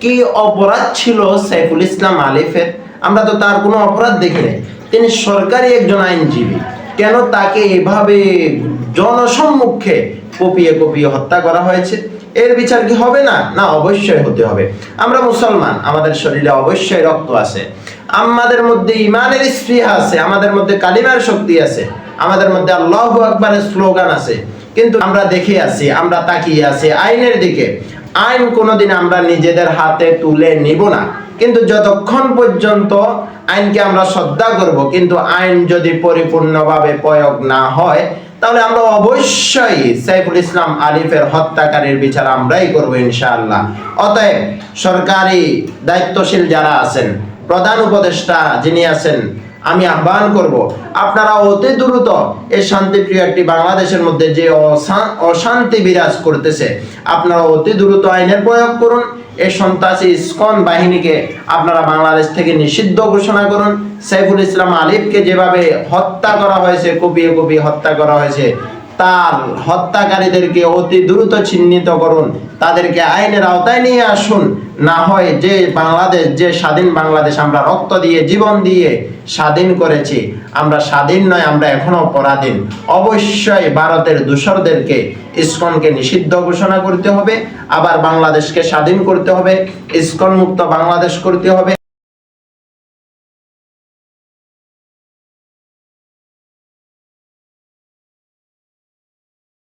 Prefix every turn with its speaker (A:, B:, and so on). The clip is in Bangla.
A: কি অপরাধ ছিল সাইফুল ইসলাম আলিফের? আমরা তো তার কোনো অপরাধ দেখি নাই। তিনি সরকারি একজন আইনজীবী। কেন তাকে এভাবে জনসম্মুখে কপিয়ে কপিয়ে হত্যা করা হয়েছে? এর বিচার কি হবে না? না, অবশ্যই হতে হবে। আমরা মুসলমান, আমাদের শরীরে অবশ্যই রক্ত আছে। আমাদের মধ্যে ইমানের স্পৃহা আছে, আমাদের মধ্যে কালিমার শক্তি আছে, আমাদের মধ্যে আল্লাহ আকবরের স্লোগান আছে। কিন্তু আমরা দেখে আছি, আমরা তাকিয়ে আছি আইনের দিকে। আইন কোনোদিন আমরা নিজেদের হাতে তুলে নিব না। কিন্তু যতক্ষণ পর্যন্ত আইনকে আমরা শ্রদ্ধা করব, কিন্তু আইন যদি পরিপূর্ণভাবে প্রয়োগ না হয়, তাহলে আমরা অবশ্যই সাইফুল ইসলাম আলিফের হত্যাকারীর বিচার আমরাই করব ইনশাআল্লাহ। অতএব সরকারি দায়িত্বশীল যারা আছেন, প্রধান উপদেষ্টা যিনি আছেন আমি আহ্বান করব, আপনারা অতি দ্রুত এই শান্তিপ্রিয় একটি বাংলাদেশের মধ্যে যে অশা- অশান্তি বিরাজ করতেছে, আপনারা অতি দ্রুত আইনের প্রয়োগ করুন, এই সন্ত্রাসী স্কন বাহিনীকে আপনারা বাংলাদেশ থেকে নিষিদ্ধ ঘোষণা করুন। সাইফুল ইসলাম আলিফকে যেভাবে হত্যা করা হয়েছে, কুপিয়ে কুপিয়ে হত্যা করা হয়েছে তার হত্যাকারীদেরকে অতি দ্রুত চিহ্নিত করুন। তাদেরকে আইনের আওতায় নিয়ে আসুন। না হয় যে বাংলাদেশ, যে স্বাধীন বাংলাদেশ, আমরা রক্ত দিয়ে, জীবন দিয়ে স্বাধীন করেছি। আমরা স্বাধীন নয়, আমরা এখনও পরাধীন। অবশ্যই ভারতের দূষরদেরকে ইস্কনকে নিষিদ্ধ ঘোষণা করতে হবে। আবার বাংলাদেশকে স্বাধীন করতে হবে। ইসকন মুক্ত বাংলাদেশ করতে হবে।